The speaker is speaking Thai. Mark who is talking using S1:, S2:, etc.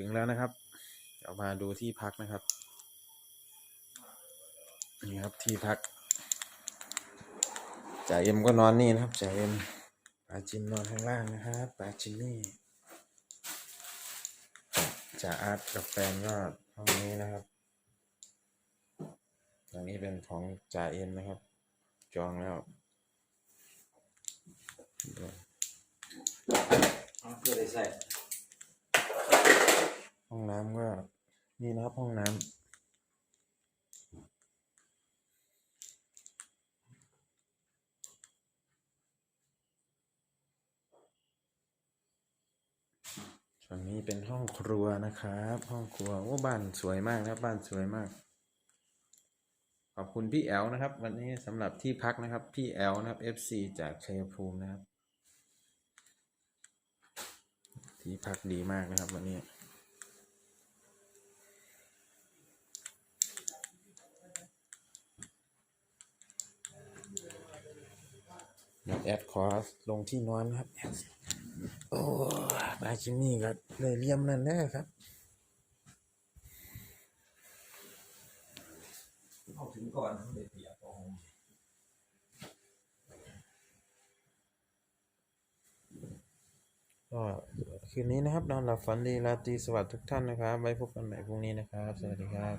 S1: ถึงแล้วนะครับเดี๋ยวมาดูที่พักนะครับ นี่ครับที่พักจ่าเอ็มก็นอนนี่นะครับจ่าเอ็มปาจิมนอนข้างล่างนะครับปาจิมนี่จ่าอาร์ตกับแฟนก็ห้องนี้นะครับตรงนี้เป็นของจ่าเอ็มนะครับ จองแล้ว
S2: เอาเพื่อใส่
S1: องน้ำก็นี่นะครับห้องน้ำส่วนนี้เป็นห้องครัวนะครับ ห้องครัวโอ้บ้านสวยมากนะบบ้านสวยมาก ขอบคุณพี่แอลนะครับ วันนี้สำหรับที่พักนะครับ พี่แอลนะครับ FC จากชัยภูมินะครับที่พักดีมากนะครับวันนี้ เดี๋ยวแอดคอร์สลงที่นอนครับแอดโอ้บาจิมมี่ก็เลยเลี่ยมนั่นแน่ครับ
S2: เอาถึงก่อนเขาเลยเปียกเอา
S1: ก็คืนนี้นะครับ นอนหลับฝันดีราตรีสวัสดิ์ทุกท่านนะครับ ไว้พบกันใหม่พรุ่งนี้นะครับ สวัสดีครับ